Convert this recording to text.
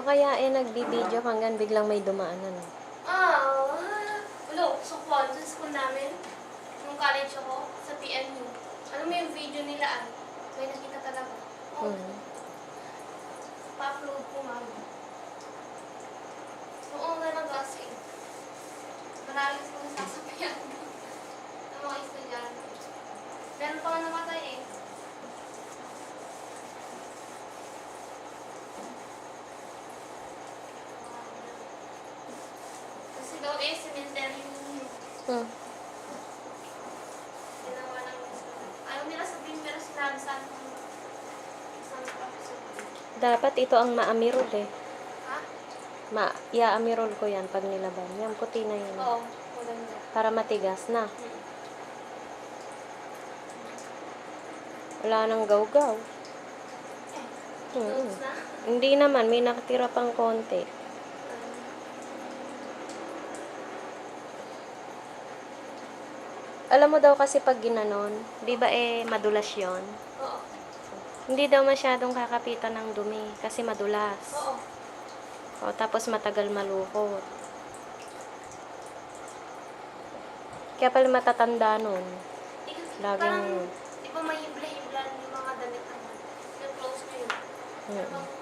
kaya eh nagbibideo hanggang biglang may dumaanan? Ah, ulo, so po, sa school namin, nung college ako, sa PNU. Ano mo yung video nila, ah? May nakita talaga. Oh, Hmm. pa-upload ko, ma'am. Oo, talaga kasi. Maraming sila sasabihan ng mga estudyante. Meron pa nga namatay eh. Yung Hmm. ginawa ng Ayaw nila sabihin pero sinabi sa akin. Dapat ito ang maamirol eh. Ha? Ma, i-aamirol ko yan pag nilaban. Yan, puti na yun. Oo, maganda. Para matigas na. Hmm. Wala nang gaw-gaw. Eh, Hmm. na. Hindi naman, may nakatira pang konti. Alam mo daw kasi pag ginanon, di ba eh madulas yon Oo. Hindi daw masyadong kakapitan ng dumi kasi madulas. Oo. O, tapos matagal malukot. Kaya pala matatanda nun. Di Laging- parang, di ba may hibla-hibla yung mga damit naman? Yung close na yun. Mm. Parang